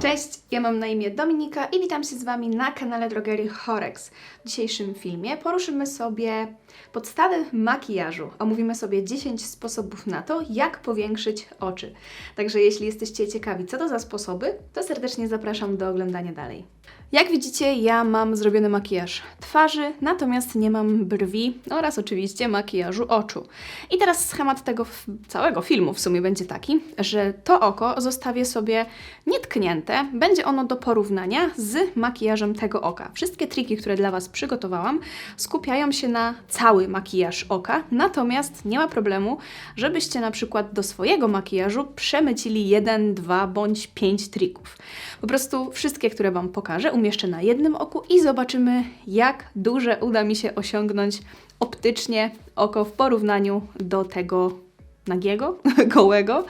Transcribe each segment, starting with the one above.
Cześć, ja mam na imię Dominika i witam się z Wami na kanale drogerii Horex. W dzisiejszym filmie poruszymy sobie podstawy makijażu. Omówimy sobie 10 sposobów na to, jak powiększyć oczy. Także jeśli jesteście ciekawi, co to za sposoby, to serdecznie zapraszam do oglądania dalej. Jak widzicie, ja mam zrobiony makijaż twarzy, natomiast nie mam brwi oraz oczywiście makijażu oczu. I teraz schemat tego całego filmu w sumie będzie taki, że to oko zostawię sobie nietknięte, będzie ono do porównania z makijażem tego oka. Wszystkie triki, które dla Was przygotowałam, skupiają się na cały makijaż oka, natomiast nie ma problemu, żebyście na przykład do swojego makijażu przemycili jeden, dwa bądź pięć trików. Po prostu wszystkie, które Wam pokażę, umieszczę na jednym oku i zobaczymy, jak duże uda mi się osiągnąć optycznie oko w porównaniu do tego nagiego, gołego.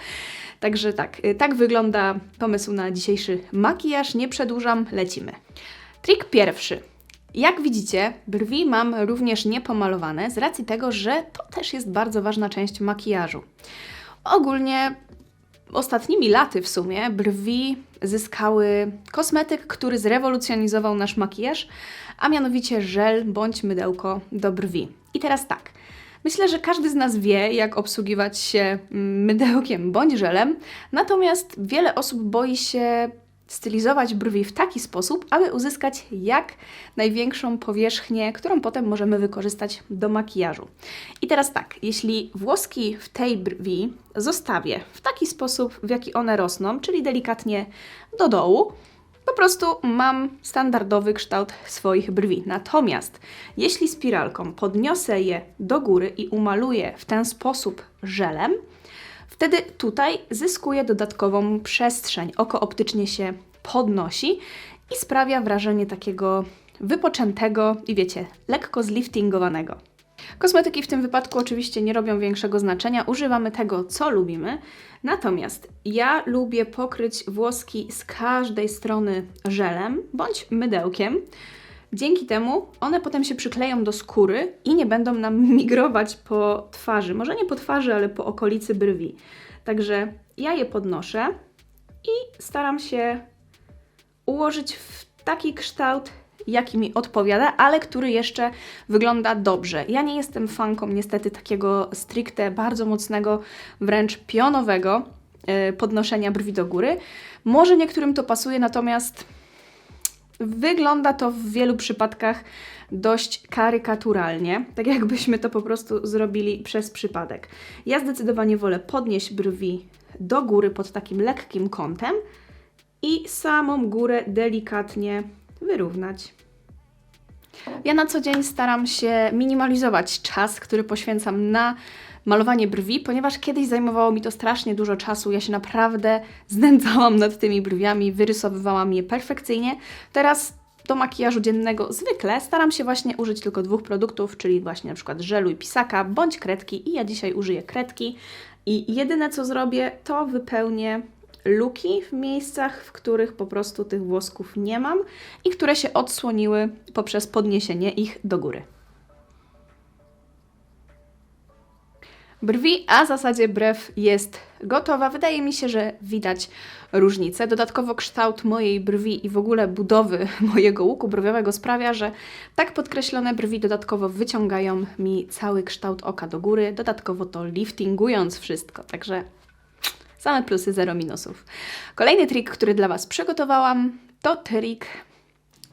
Także tak, y, tak wygląda pomysł na dzisiejszy makijaż. Nie przedłużam, lecimy. Trik pierwszy. Jak widzicie, brwi mam również niepomalowane z racji tego, że to też jest bardzo ważna część makijażu. Ogólnie ostatnimi laty w sumie brwi zyskały kosmetyk, który zrewolucjonizował nasz makijaż, a mianowicie żel bądź mydełko do brwi. I teraz tak. Myślę, że każdy z nas wie, jak obsługiwać się mm, mydełkiem bądź żelem, natomiast wiele osób boi się stylizować brwi w taki sposób, aby uzyskać jak największą powierzchnię, którą potem możemy wykorzystać do makijażu. I teraz tak, jeśli włoski w tej brwi zostawię w taki sposób, w jaki one rosną, czyli delikatnie do dołu, po prostu mam standardowy kształt swoich brwi. Natomiast jeśli spiralką podniosę je do góry i umaluję w ten sposób żelem, wtedy tutaj zyskuję dodatkową przestrzeń. Oko optycznie się podnosi i sprawia wrażenie takiego wypoczętego i wiecie, lekko zliftingowanego. Kosmetyki w tym wypadku oczywiście nie robią większego znaczenia, używamy tego, co lubimy. Natomiast ja lubię pokryć włoski z każdej strony żelem bądź mydełkiem. Dzięki temu one potem się przykleją do skóry i nie będą nam migrować po twarzy. Może nie po twarzy, ale po okolicy brwi. Także ja je podnoszę i staram się ułożyć w taki kształt, jaki mi odpowiada, ale który jeszcze wygląda dobrze. Ja nie jestem fanką niestety takiego stricte, bardzo mocnego, wręcz pionowego yy, podnoszenia brwi do góry. Może niektórym to pasuje, natomiast wygląda to w wielu przypadkach dość karykaturalnie, tak jakbyśmy to po prostu zrobili przez przypadek. Ja zdecydowanie wolę podnieść brwi do góry pod takim lekkim kątem i samą górę delikatnie wyrównać. Ja na co dzień staram się minimalizować czas, który poświęcam na malowanie brwi, ponieważ kiedyś zajmowało mi to strasznie dużo czasu. Ja się naprawdę znęcałam nad tymi brwiami, wyrysowywałam je perfekcyjnie. Teraz do makijażu dziennego zwykle staram się właśnie użyć tylko dwóch produktów, czyli właśnie na przykład żelu i pisaka bądź kredki i ja dzisiaj użyję kredki i jedyne co zrobię to wypełnię luki w miejscach, w których po prostu tych włosków nie mam i które się odsłoniły poprzez podniesienie ich do góry. Brwi, a w zasadzie brew jest gotowa. Wydaje mi się, że widać różnicę. Dodatkowo kształt mojej brwi i w ogóle budowy mojego łuku brwiowego sprawia, że tak podkreślone brwi dodatkowo wyciągają mi cały kształt oka do góry, dodatkowo to liftingując wszystko. Także same plusy, zero minusów. Kolejny trik, który dla Was przygotowałam, to trik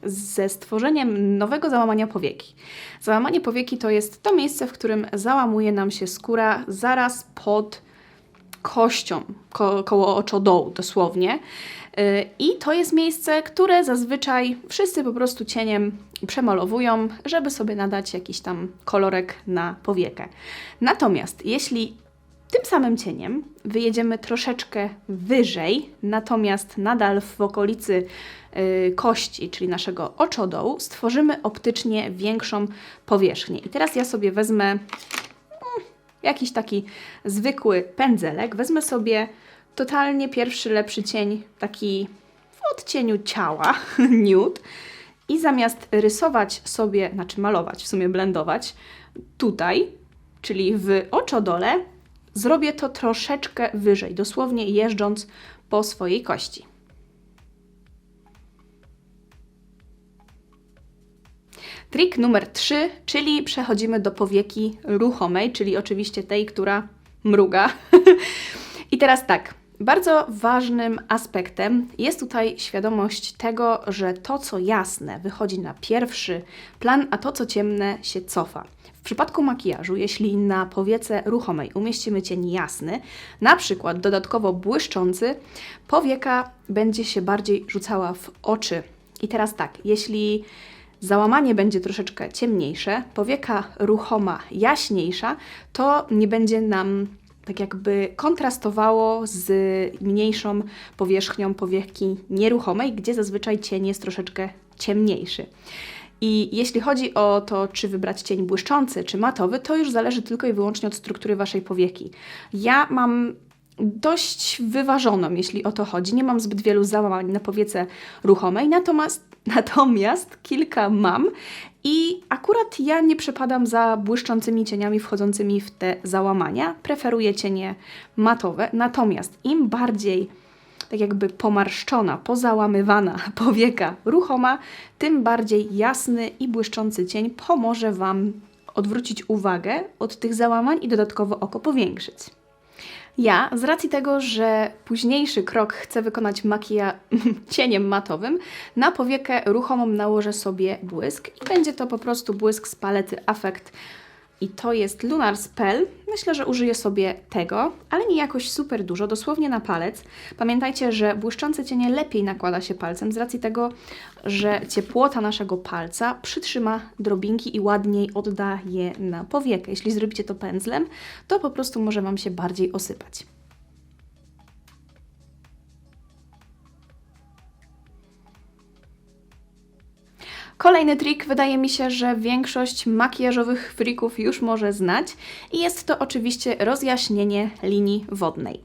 ze stworzeniem nowego załamania powieki. Załamanie powieki to jest to miejsce, w którym załamuje nam się skóra zaraz pod kością, ko koło oczodołu dosłownie. Yy, I to jest miejsce, które zazwyczaj wszyscy po prostu cieniem przemalowują, żeby sobie nadać jakiś tam kolorek na powiekę. Natomiast jeśli tym samym cieniem wyjedziemy troszeczkę wyżej, natomiast nadal w okolicy y, kości, czyli naszego oczodołu, stworzymy optycznie większą powierzchnię. I teraz ja sobie wezmę mm, jakiś taki zwykły pędzelek, wezmę sobie totalnie pierwszy lepszy cień, taki w odcieniu ciała, nude, i zamiast rysować sobie, znaczy malować, w sumie blendować, tutaj, czyli w oczodole, Zrobię to troszeczkę wyżej, dosłownie jeżdżąc po swojej kości. Trik numer 3, czyli przechodzimy do powieki ruchomej, czyli oczywiście tej, która mruga. I teraz tak. Bardzo ważnym aspektem jest tutaj świadomość tego, że to, co jasne, wychodzi na pierwszy plan, a to, co ciemne, się cofa. W przypadku makijażu, jeśli na powiece ruchomej umieścimy cień jasny, na przykład dodatkowo błyszczący, powieka będzie się bardziej rzucała w oczy. I teraz tak, jeśli załamanie będzie troszeczkę ciemniejsze, powieka ruchoma jaśniejsza, to nie będzie nam tak jakby kontrastowało z mniejszą powierzchnią powieki nieruchomej, gdzie zazwyczaj cień jest troszeczkę ciemniejszy. I jeśli chodzi o to, czy wybrać cień błyszczący czy matowy, to już zależy tylko i wyłącznie od struktury Waszej powieki. Ja mam dość wyważoną, jeśli o to chodzi. Nie mam zbyt wielu załamań na powiece ruchomej, natomiast, natomiast kilka mam i akurat ja nie przepadam za błyszczącymi cieniami wchodzącymi w te załamania. Preferuję cienie matowe, natomiast im bardziej tak jakby pomarszczona, pozałamywana powieka ruchoma, tym bardziej jasny i błyszczący cień pomoże Wam odwrócić uwagę od tych załamań i dodatkowo oko powiększyć. Ja, z racji tego, że późniejszy krok chcę wykonać makija cieniem matowym, na powiekę ruchomą nałożę sobie błysk i będzie to po prostu błysk z palety Affect i to jest Lunar Spell. Myślę, że użyję sobie tego, ale nie jakoś super dużo, dosłownie na palec. Pamiętajcie, że błyszczące cienie lepiej nakłada się palcem z racji tego, że ciepłota naszego palca przytrzyma drobinki i ładniej odda je na powiekę. Jeśli zrobicie to pędzlem, to po prostu może Wam się bardziej osypać. Kolejny trik wydaje mi się, że większość makijażowych frików już może znać i jest to oczywiście rozjaśnienie linii wodnej.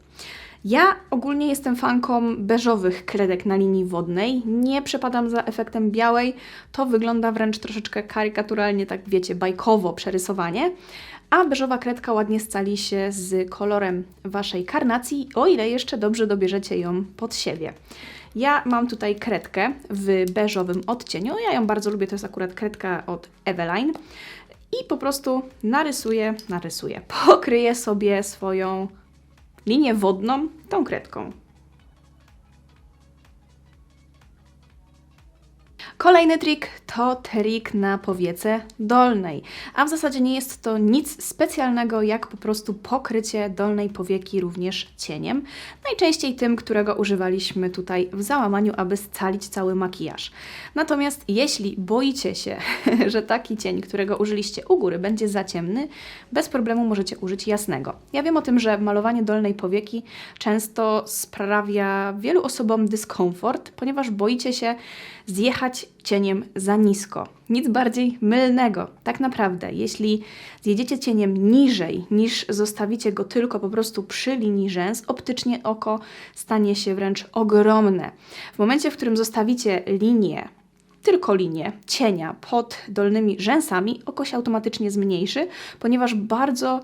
Ja ogólnie jestem fanką beżowych kredek na linii wodnej. Nie przepadam za efektem białej. To wygląda wręcz troszeczkę karykaturalnie, tak wiecie, bajkowo przerysowanie. A beżowa kredka ładnie scali się z kolorem Waszej karnacji, o ile jeszcze dobrze dobierzecie ją pod siebie. Ja mam tutaj kredkę w beżowym odcieniu. Ja ją bardzo lubię, to jest akurat kredka od Eveline. I po prostu narysuję, narysuję, pokryję sobie swoją linię wodną tą kredką. Kolejny trik to trik na powiece dolnej, a w zasadzie nie jest to nic specjalnego, jak po prostu pokrycie dolnej powieki również cieniem, najczęściej tym, którego używaliśmy tutaj w załamaniu, aby scalić cały makijaż. Natomiast jeśli boicie się, że taki cień, którego użyliście u góry, będzie za ciemny, bez problemu możecie użyć jasnego. Ja wiem o tym, że malowanie dolnej powieki często sprawia wielu osobom dyskomfort, ponieważ boicie się zjechać cieniem za nisko. Nic bardziej mylnego. Tak naprawdę, jeśli zjedziecie cieniem niżej niż zostawicie go tylko po prostu przy linii rzęs, optycznie oko stanie się wręcz ogromne. W momencie, w którym zostawicie linię tylko linię cienia pod dolnymi rzęsami, oko się automatycznie zmniejszy, ponieważ bardzo,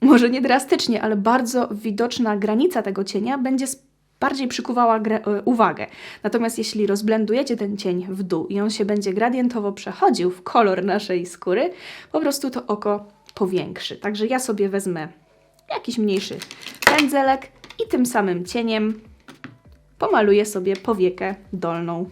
może nie drastycznie, ale bardzo widoczna granica tego cienia będzie bardziej przykuwała e, uwagę. Natomiast jeśli rozblendujecie ten cień w dół i on się będzie gradientowo przechodził w kolor naszej skóry, po prostu to oko powiększy. Także ja sobie wezmę jakiś mniejszy pędzelek i tym samym cieniem pomaluję sobie powiekę dolną.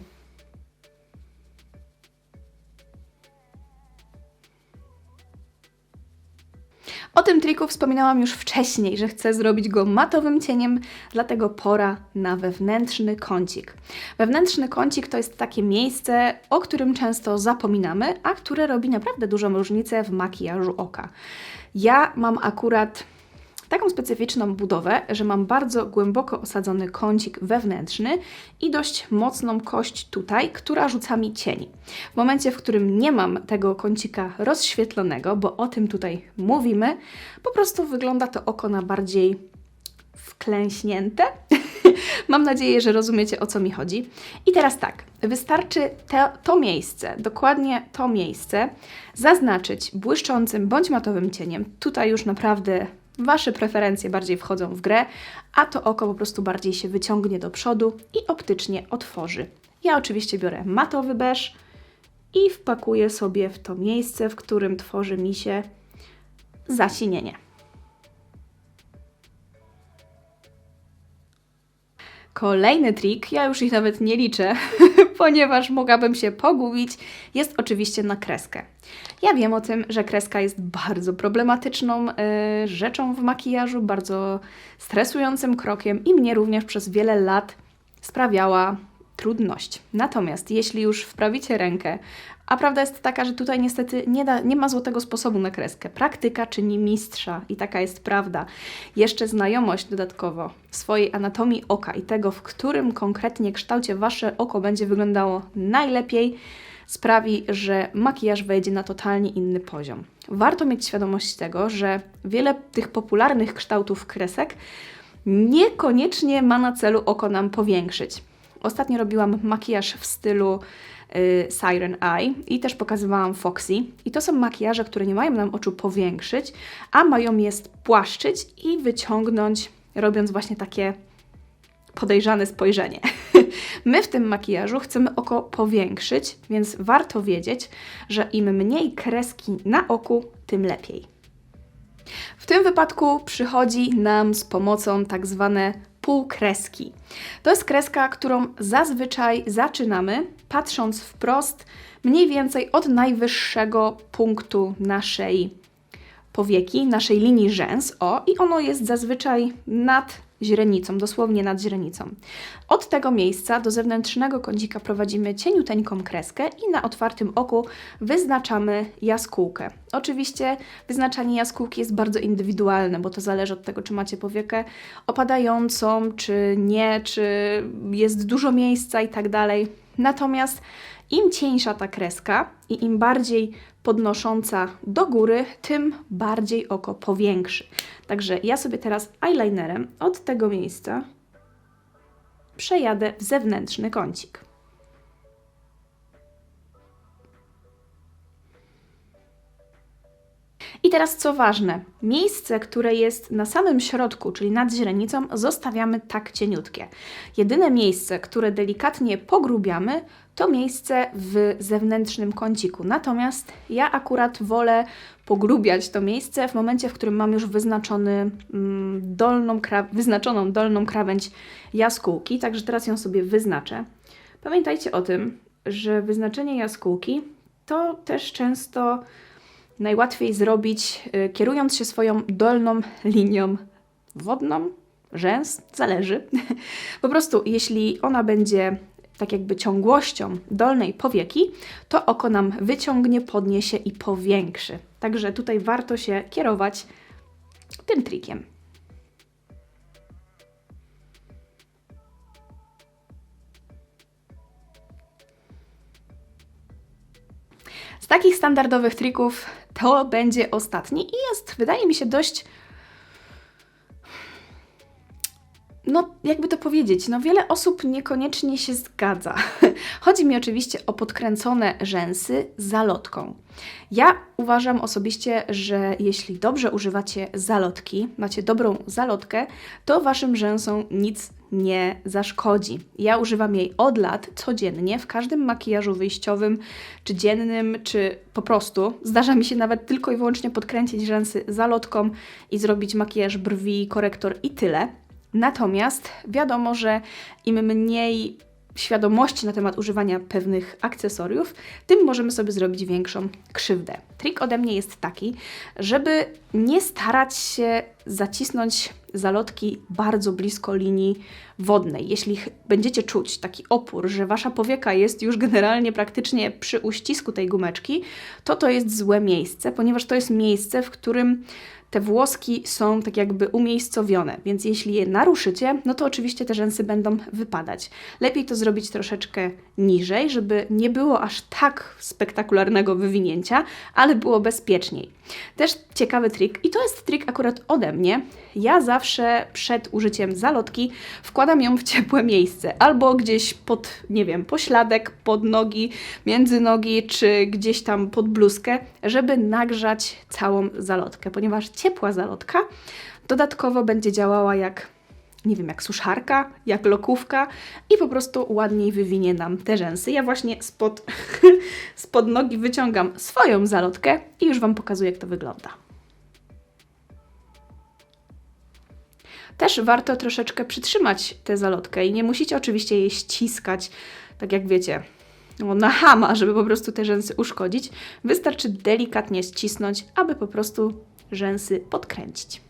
O tym triku wspominałam już wcześniej, że chcę zrobić go matowym cieniem, dlatego pora na wewnętrzny kącik. Wewnętrzny kącik to jest takie miejsce, o którym często zapominamy, a które robi naprawdę dużą różnicę w makijażu oka. Ja mam akurat taką specyficzną budowę, że mam bardzo głęboko osadzony kącik wewnętrzny i dość mocną kość tutaj, która rzuca mi cień. W momencie, w którym nie mam tego kącika rozświetlonego, bo o tym tutaj mówimy, po prostu wygląda to oko na bardziej wklęśnięte. Mam nadzieję, że rozumiecie o co mi chodzi. I teraz tak, wystarczy te, to miejsce, dokładnie to miejsce, zaznaczyć błyszczącym bądź matowym cieniem. Tutaj już naprawdę Wasze preferencje bardziej wchodzą w grę, a to oko po prostu bardziej się wyciągnie do przodu i optycznie otworzy. Ja oczywiście biorę matowy beż i wpakuję sobie w to miejsce, w którym tworzy mi się zasinienie. Kolejny trik, ja już ich nawet nie liczę, ponieważ mogłabym się pogubić, jest oczywiście na kreskę. Ja wiem o tym, że kreska jest bardzo problematyczną y, rzeczą w makijażu, bardzo stresującym krokiem i mnie również przez wiele lat sprawiała trudność. Natomiast jeśli już wprawicie rękę, a prawda jest taka, że tutaj niestety nie, da, nie ma złotego sposobu na kreskę. Praktyka czyni mistrza i taka jest prawda. Jeszcze znajomość dodatkowo swojej anatomii oka i tego, w którym konkretnie kształcie Wasze oko będzie wyglądało najlepiej, sprawi, że makijaż wejdzie na totalnie inny poziom. Warto mieć świadomość tego, że wiele tych popularnych kształtów kresek niekoniecznie ma na celu oko nam powiększyć. Ostatnio robiłam makijaż w stylu Siren Eye i też pokazywałam Foxy. I to są makijaże, które nie mają nam oczu powiększyć, a mają je spłaszczyć i wyciągnąć, robiąc właśnie takie podejrzane spojrzenie. My w tym makijażu chcemy oko powiększyć, więc warto wiedzieć, że im mniej kreski na oku, tym lepiej. W tym wypadku przychodzi nam z pomocą tak zwane półkreski. To jest kreska, którą zazwyczaj zaczynamy patrząc wprost mniej więcej od najwyższego punktu naszej powieki, naszej linii rzęs. O, i ono jest zazwyczaj nad źrenicą, dosłownie nad źrenicą. Od tego miejsca do zewnętrznego kącika prowadzimy cieniuteńką kreskę i na otwartym oku wyznaczamy jaskółkę. Oczywiście wyznaczanie jaskółki jest bardzo indywidualne, bo to zależy od tego, czy macie powiekę opadającą, czy nie, czy jest dużo miejsca i tak dalej. Natomiast im cieńsza ta kreska i im bardziej podnosząca do góry, tym bardziej oko powiększy. Także ja sobie teraz eyelinerem od tego miejsca przejadę w zewnętrzny kącik. I teraz co ważne, miejsce, które jest na samym środku, czyli nad źrenicą, zostawiamy tak cieniutkie. Jedyne miejsce, które delikatnie pogrubiamy, to miejsce w zewnętrznym kąciku. Natomiast ja akurat wolę pogrubiać to miejsce w momencie, w którym mam już wyznaczony, mm, dolną wyznaczoną dolną krawędź jaskółki, także teraz ją sobie wyznaczę. Pamiętajcie o tym, że wyznaczenie jaskółki to też często najłatwiej zrobić, y, kierując się swoją dolną linią wodną, rzęs, zależy. po prostu, jeśli ona będzie tak jakby ciągłością dolnej powieki, to oko nam wyciągnie, podniesie i powiększy. Także tutaj warto się kierować tym trikiem. Z takich standardowych trików to będzie ostatni i jest, wydaje mi się, dość. No, jakby to powiedzieć, no wiele osób niekoniecznie się zgadza. Chodzi mi oczywiście o podkręcone rzęsy zalotką. Ja uważam osobiście, że jeśli dobrze używacie zalotki, macie dobrą zalotkę, to waszym rzęsom nic nie zaszkodzi. Ja używam jej od lat codziennie w każdym makijażu wyjściowym, czy dziennym, czy po prostu. Zdarza mi się nawet tylko i wyłącznie podkręcić rzęsy zalotką i zrobić makijaż brwi, korektor i tyle. Natomiast wiadomo, że im mniej świadomości na temat używania pewnych akcesoriów, tym możemy sobie zrobić większą krzywdę. Trik ode mnie jest taki, żeby nie starać się zacisnąć zalotki bardzo blisko linii wodnej. Jeśli będziecie czuć taki opór, że wasza powieka jest już generalnie praktycznie przy uścisku tej gumeczki, to to jest złe miejsce, ponieważ to jest miejsce, w którym te włoski są tak jakby umiejscowione, więc jeśli je naruszycie, no to oczywiście te rzęsy będą wypadać. Lepiej to zrobić troszeczkę niżej, żeby nie było aż tak spektakularnego wywinięcia, ale było bezpieczniej. Też ciekawy trik, i to jest trik akurat ode mnie. Ja zawsze przed użyciem zalotki wkładam ją w ciepłe miejsce, albo gdzieś pod, nie wiem, pośladek, pod nogi, między nogi, czy gdzieś tam pod bluzkę, żeby nagrzać całą zalotkę, ponieważ ciepła zalotka dodatkowo będzie działała jak nie wiem, jak suszarka, jak lokówka i po prostu ładniej wywinie nam te rzęsy. Ja właśnie spod, spod nogi wyciągam swoją zalotkę i już Wam pokazuję, jak to wygląda. Też warto troszeczkę przytrzymać tę zalotkę i nie musicie oczywiście jej ściskać, tak jak wiecie, no, na hama, żeby po prostu te rzęsy uszkodzić. Wystarczy delikatnie ścisnąć, aby po prostu rzęsy podkręcić.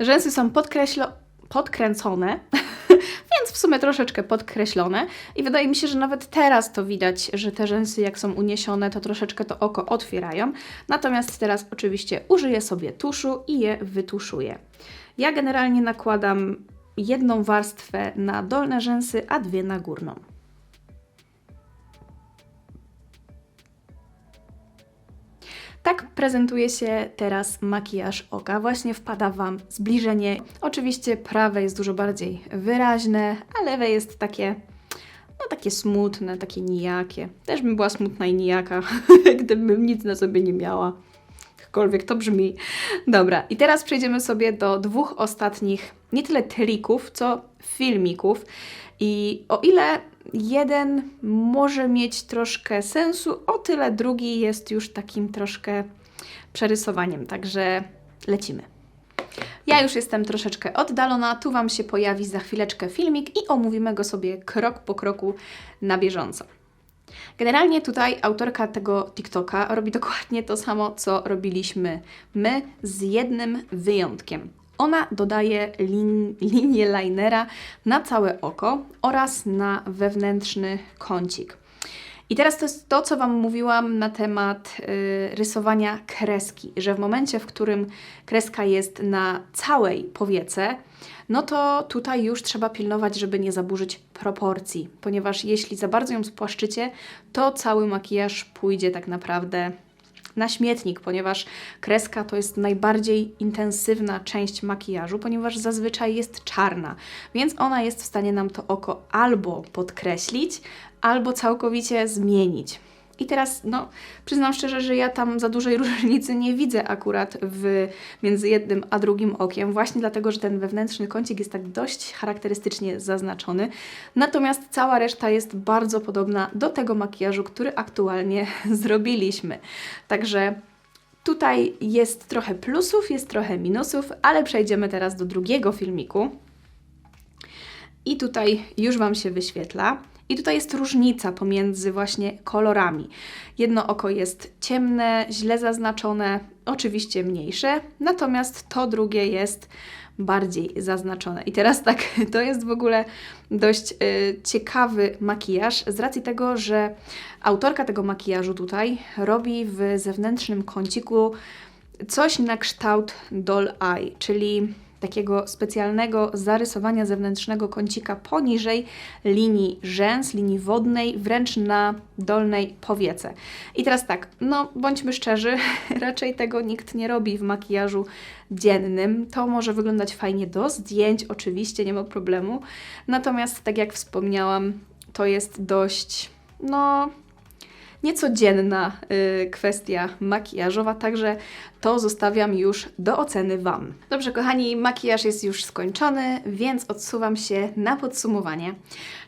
Rzęsy są podkreślo podkręcone, więc w sumie troszeczkę podkreślone i wydaje mi się, że nawet teraz to widać, że te rzęsy jak są uniesione, to troszeczkę to oko otwierają. Natomiast teraz oczywiście użyję sobie tuszu i je wytuszuję. Ja generalnie nakładam jedną warstwę na dolne rzęsy, a dwie na górną. Tak prezentuje się teraz makijaż oka. Właśnie wpada Wam zbliżenie. Oczywiście prawe jest dużo bardziej wyraźne, a lewe jest takie, no takie smutne, takie nijakie. Też bym była smutna i nijaka, gdybym nic na sobie nie miała. Jakkolwiek to brzmi. Dobra, i teraz przejdziemy sobie do dwóch ostatnich, nie tyle trików, co filmików. I o ile jeden może mieć troszkę sensu, o tyle drugi jest już takim troszkę przerysowaniem, także lecimy. Ja już jestem troszeczkę oddalona, tu Wam się pojawi za chwileczkę filmik i omówimy go sobie krok po kroku na bieżąco. Generalnie tutaj autorka tego TikToka robi dokładnie to samo, co robiliśmy my, z jednym wyjątkiem. Ona dodaje lin, linię linera na całe oko oraz na wewnętrzny kącik. I teraz to jest to, co Wam mówiłam na temat y, rysowania kreski, że w momencie, w którym kreska jest na całej powiece, no to tutaj już trzeba pilnować, żeby nie zaburzyć proporcji, ponieważ jeśli za bardzo ją spłaszczycie, to cały makijaż pójdzie tak naprawdę na śmietnik, ponieważ kreska to jest najbardziej intensywna część makijażu, ponieważ zazwyczaj jest czarna, więc ona jest w stanie nam to oko albo podkreślić, albo całkowicie zmienić. I teraz, no, przyznam szczerze, że ja tam za dużej różnicy nie widzę akurat w, między jednym a drugim okiem, właśnie dlatego, że ten wewnętrzny kącik jest tak dość charakterystycznie zaznaczony. Natomiast cała reszta jest bardzo podobna do tego makijażu, który aktualnie zrobiliśmy. Także tutaj jest trochę plusów, jest trochę minusów, ale przejdziemy teraz do drugiego filmiku. I tutaj już Wam się wyświetla. I tutaj jest różnica pomiędzy właśnie kolorami. Jedno oko jest ciemne, źle zaznaczone, oczywiście mniejsze, natomiast to drugie jest bardziej zaznaczone. I teraz tak, to jest w ogóle dość y, ciekawy makijaż z racji tego, że autorka tego makijażu tutaj robi w zewnętrznym kąciku coś na kształt doll eye, czyli takiego specjalnego zarysowania zewnętrznego kącika poniżej linii rzęs, linii wodnej, wręcz na dolnej powiece. I teraz tak, no bądźmy szczerzy, raczej tego nikt nie robi w makijażu dziennym. To może wyglądać fajnie do zdjęć, oczywiście, nie ma problemu. Natomiast, tak jak wspomniałam, to jest dość, no, niecodzienna y, kwestia makijażowa, także to zostawiam już do oceny Wam. Dobrze, kochani, makijaż jest już skończony, więc odsuwam się na podsumowanie.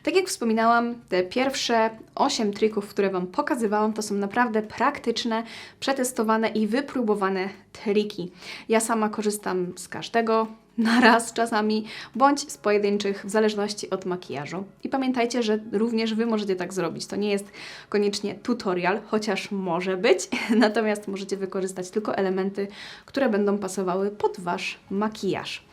Tak jak wspominałam, te pierwsze 8 trików, które Wam pokazywałam, to są naprawdę praktyczne, przetestowane i wypróbowane triki. Ja sama korzystam z każdego, na raz czasami, bądź z pojedynczych, w zależności od makijażu. I pamiętajcie, że również Wy możecie tak zrobić. To nie jest koniecznie tutorial, chociaż może być, natomiast możecie wykorzystać tylko elementy, które będą pasowały pod Wasz makijaż.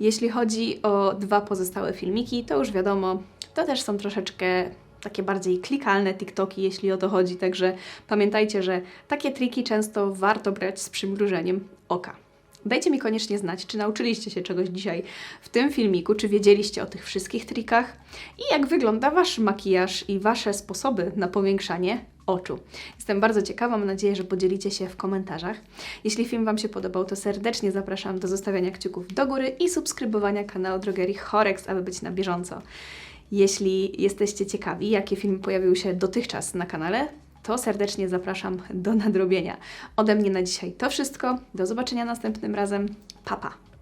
Jeśli chodzi o dwa pozostałe filmiki, to już wiadomo, to też są troszeczkę takie bardziej klikalne TikToki, jeśli o to chodzi. Także pamiętajcie, że takie triki często warto brać z przymrużeniem oka. Dajcie mi koniecznie znać, czy nauczyliście się czegoś dzisiaj w tym filmiku, czy wiedzieliście o tych wszystkich trikach i jak wygląda Wasz makijaż i Wasze sposoby na powiększanie oczu. Jestem bardzo ciekawa, mam nadzieję, że podzielicie się w komentarzach. Jeśli film Wam się podobał, to serdecznie zapraszam do zostawiania kciuków do góry i subskrybowania kanału Drogerii Horex, aby być na bieżąco. Jeśli jesteście ciekawi, jakie filmy pojawiły się dotychczas na kanale, to serdecznie zapraszam do nadrobienia. Ode mnie na dzisiaj to wszystko. Do zobaczenia następnym razem. Papa. Pa.